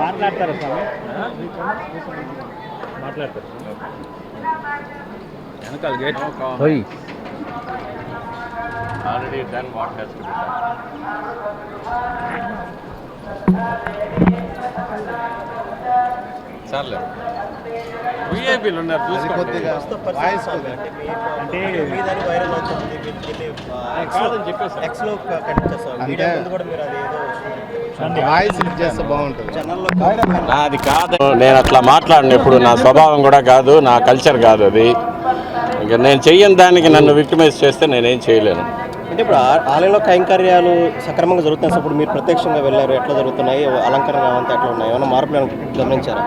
మాట్లాడతారు స్వామి మాట్లాడతారు వెనకాల గేట్ పోయి already done what has to be సర్లే. విఐపీలు ఉన్నారు చూసుకోండి. అంటే వైరల్ అవుతుంది చెప్పేసి X లో క- కనిపించేస్తాం మీడియా ముందు కూడా మీరు అది ఏదో నాది కాదు. నేను అట్లా మాట్లాడిన ఇప్పుడు నా స్వభావం కూడా కాదు నా కల్చర్ కాదు అది. ఇంకా నేను చెయ్యని దానికి నన్ను విక్టిమైజ్ చేస్తే నేనేం చేయలేను. అంటే ఇప్పుడు ఆ- ఆలయంలో కైంకర్యాలు సక్రమంగా జరుగుతున్నాయి. సార్ ఇప్పుడు మీరు ప్రత్యక్షంగా వెళ్ళారు ఎట్లా జరుగుతున్నాయి? అలంకరణ అంతా ఎట్లా ఉన్నాయి? ఏమైనా మార్పులు ఏమైనా గమనించారా?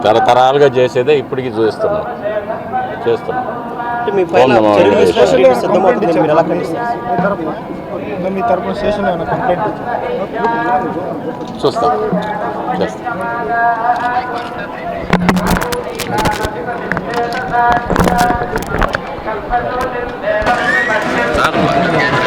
తరతరాలుగా చేసేదే ఇప్పటికి చూస్తున్నాం. చేస్తున్నాం. అంటే మీ తరపున స్టేషన్ ఏమైనా కంప్లైంట్ చూస్తాం. చేస్తాం. Dạ, Tát quả